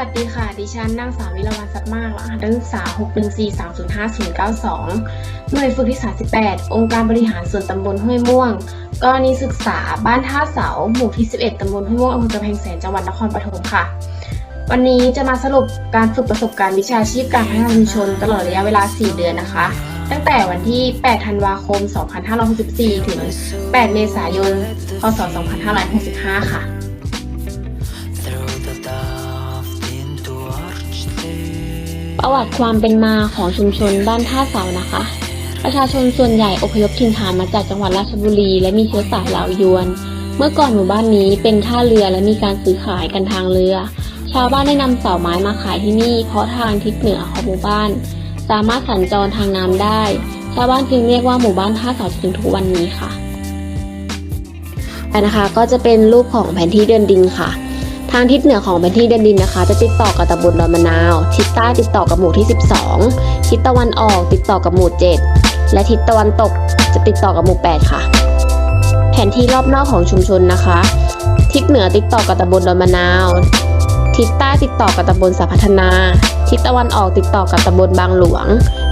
วัสดีค่ะ ดิฉันนางสาววิรวรรณสัตมากรหัสนักศึกษา614305092 หน่วยฝึกที่ 38 องค์การบริหารส่วนตำบลห้วยม่วง กรณีศึกษาบ้านท่าเสา หมู่ที่ 11 ตำบลห้วยม่วงอำเภอกำแพงแสนจังหวัดนครปฐมค่ะ วันนี้จะมาสรุปการฝึกประสบการณ์วิชาชีพการพัฒนาชุมชนตลอดระยะเวลา 4 เดือนนะคะ ตั้งแต่วันที่ 8 ธันวาคม 2564 ถึง 8 เมษายน พศ 2565 ค่ะ ประวัติความเป็นมาของชุมชนบ้านท่าเสานะคะ ประชาชนส่วนใหญ่อพยพถิ่นฐานมาจากจังหวัดราชบุรี และมีเชื้อสายลาวยวน เมื่อก่อนหมู่บ้านนี้เป็นท่าเรือและมีการซื้อขายกันทางเรือ ชาวบ้านได้นำเสาไม้มาขายที่นี่ เพราะทางทิศเหนือของหมู่บ้าน สามารถสัญจรทางน้ำได้ ชาวบ้านจึงเรียกว่าหมู่บ้านท่าเสาถึงทุกวันนี้ค่ะอันนะคะก็จะเป็นรูปของแผนที่เดินดินค่ะ ทางทิศเหนือของแผนที่เดินดินนะคะ จะติดต่อกับตำบลดอนมะนาว ทิศใต้ติดต่อกับหมู่ที่ 12 ทิศตะวันออกติดต่อกับหมู่ 7 และทิศตะวันตกจะติดต่อกับหมู่ 8 ค่ะ แผนที่รอบนอกของชุมชนนะคะ ทิศเหนือติดต่อกับตำบลดอนมะนาว ทิศใต้ติดต่อกับตำบลสาพัฒนา ทิศตะวันออกติดต่อกับตำบลบางหลวง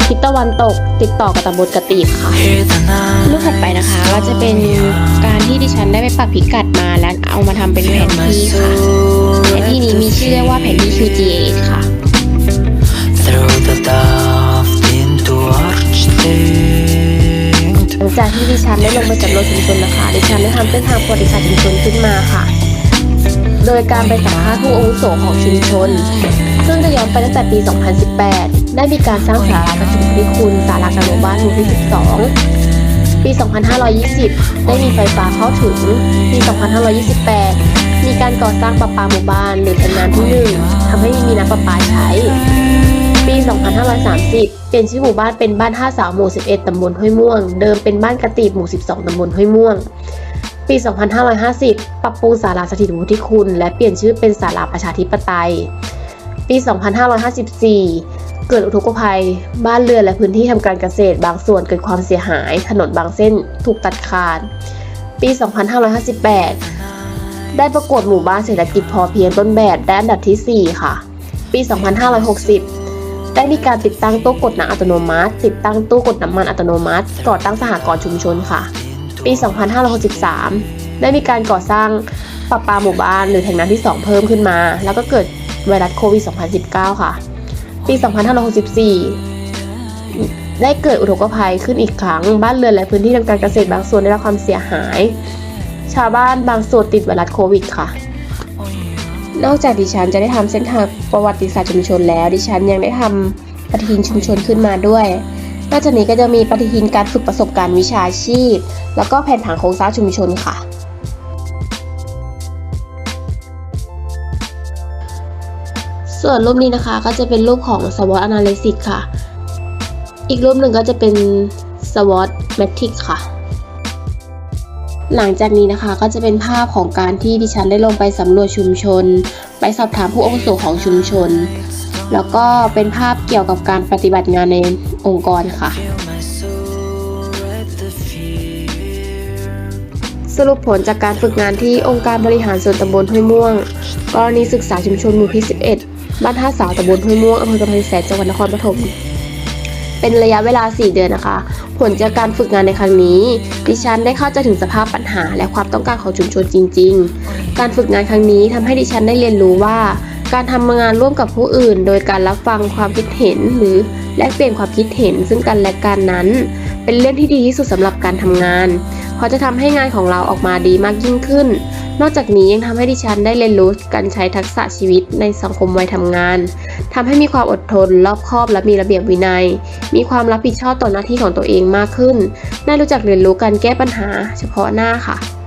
ทิศตะวันตก ติดต่อกับตำบลกระตีบค่ะ Hear the night รูปถัดไปนะคะก็จะเป็นการที่ดิฉันได้ไปปรับพิกัดมาแล้วเอามาทำเป็นแผนที่ค่ะแผนที่นี้มีชื่อเรียกว่าแผนที่ QGA ค่ะ Through the daft into archday หลังจากที่ดิฉันได้ลงไปสำรวจชุมชนนะคะ ดิฉันได้ทำเส้นทางประวัติศาสตร์ชุมชนขึ้นมาค่ะ โดยการไปสัมภาษณ์ผู้อาวุโสของชุมชน ซึ่งจะย้อนไปตั้งแต่ปี 2018 ได้มีการสร้างศาลาประชุมพิคุณศาลากางหมู่บ้านหมู่ที่ 12 ปี 2520 ได้มีไฟฟ้าเข้าถึง ปี 2528 มีการก่อสร้างประปาหมู่บ้านหรือแทนน้ำที่หนึ่งทำให้มีน้ำประปาใช้ ปี 2530 เปลี่ยนชื่อหมู่บ้านเป็นบ้านท่าสาวหมู่ 11 ตำบลห้วยม่วง เดิมเป็นบ้านกระตีบหมู่ 12 ตำบลห้วยม่วงปี 2550 ปรับปรุงศาลาสถิตวุฒิคุณ และเปลี่ยนชื่อเป็นศาลาประชาธิปไตย ปี 2554 เกิดอุทกภัย บ้านเรือนและพื้นที่ทำการเกษตร บางส่วนเกิดความเสียหาย ถนนบางเส้นถูกตัดขาด ปี 2558 ได้ประกวดหมู่บ้านเศรษฐกิจพอเพียงต้นแบบได้อันดับที่ 4 ค่ะ ปี 2560 ได้มีการติดตั้งตู้กดน้ำอัตโนมัติ ติดตั้งตู้กดน้ำมันอัตโนมัติ ก่อตั้งสหกรณ์ชุมชนค่ะ ปี 2563 ได้มีการก่อสร้างปรับปาหมู่บ้านหรือแทงน้ำที่ 2 เพิ่มขึ้นมา แล้วก็เกิดไวรัสโควิด 2019 ค่ะ ปี 2564 ได้เกิดอุทกภัยขึ้นอีกครั้ง บ้านเรือนและพื้นที่ทางการเกษตรบางส่วนได้รับความเสียหาย ชาวบ้านบางส่วนติดไวรัสโควิดค่ะ นอกจากดิฉันจะได้ทำเส้นทางประวัติศาสตร์ชุมชนแล้ว ดิฉันยังได้ทำปฏิทินชุมชนขึ้นมาด้วยนอกจากนี้ก็จะมีปฏิทินการฝึกประสบการณ์วิชาชีพ แล้วก็แผนผังโครงสร้างชุมชนค่ะ ส่วนรูปนี้นะคะก็จะเป็นรูปของ SWOT Analysis ค่ะ อีกรูปหนึ่งก็จะเป็น SWOT Matrix ค่ะ หลังจากนี้นะคะก็จะเป็นภาพของการที่ดิฉันได้ลงไปสำรวจชุมชน ไปสอบถามผู้อาวุโสของชุมชน แล้วก็เป็นภาพเกี่ยวกับการปฏิบัติงานในองค์กรค่ะสรุปผลจากการฝึกงานที่องค์การบริหารส่วนตำบลห้วยม่วง กรณีศึกษาชุมชนหมู่ที่11 บ้านท่าสาวตำบลห้วยม่วงอำเภอกำแพงแสนจังหวัดนครปฐมเป็นระยะเวลา 4 เดือนนะคะ ผลจากการฝึกงานในครั้งนี้ ดิฉันได้เข้าใจถึงสภาพปัญหาและความต้องการของชุมชนจริง ๆ การฝึกงานครั้งนี้ทำให้ดิฉันได้เรียนรู้ว่า การทำงานร่วมกับผู้อื่น โดยการรับฟังความคิดเห็นหรือแลกเปลี่ยนความคิดเห็นซึ่งกันและกันนั้น เป็นเรื่องที่ดีที่สุดสำหรับการทำงาน เพราะจะทำให้งานของเราออกมาดีมากยิ่งขึ้น นอกจากนี้ยังทำให้ดิฉันได้เรียนรู้การใช้ทักษะชีวิตในสังคมวัยทำงานทำให้มีความอดทน รอบคอบและมีระเบียบวินัย มีความรับผิดชอบต่อหน้าที่ของตัวเองมากขึ้น ได้รู้จักเรียนรู้การแก้ปัญหาเฉพาะหน้าค่ะ